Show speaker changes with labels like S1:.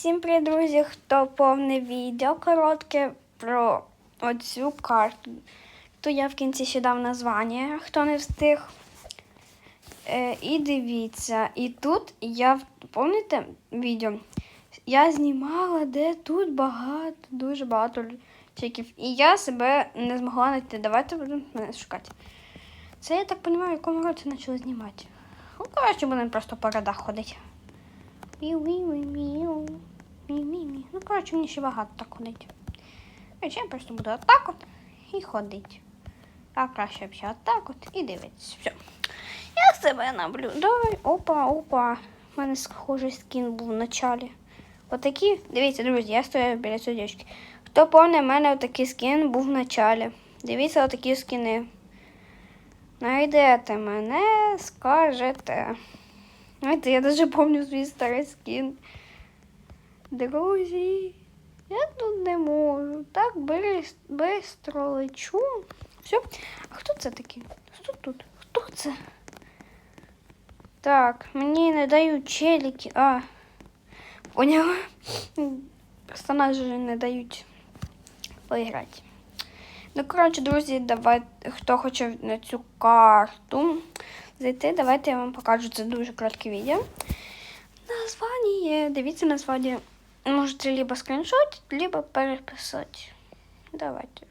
S1: Всім привіт, друзі, хто повне відео коротке про оцю карту. То я в кінці ще дав названня, хто не встиг. Е, і дивіться, і тут я, пам'ятаєте відео? Я знімала, де тут багато, дуже багато чеків. І я себе не змогла знайти. Давайте будемо мене шукати. Це я так розумію, в якому році почали знімати. Ну, коротше, будемо просто по радах ходити. Міу-міу-міу. Мі-мі-мі. Ну, коротше, мені ще багато так ходить. Я просто буду отак от і ходити. А краще взагалі отак от і дивитися. Все. Я себе наблюдаю. Опа, опа. У мене схожий скін був в началі. Отакі, дивіться, друзі, я стою біля дівчинки. Хто пам'ятає, в мене отакий скін був в началі. Дивіться отакі скіни. Найдете мене, скажете. Знаєте, я даже помню свій старий скін. Друзі, я тут не можу. Так бистро лечу. Все. А хто це такий? Хто тут? Хто це? Так, мені не дають челіки. А, поняла? Персонажі не дають поіграти. Ну, коротше, друзі, давайте, хто хоче на цю карту зайти, давайте я вам покажу. Це дуже коротке відео. Названня. Дивіться названня. Можете либо скриншотить, либо переписать. Давайте.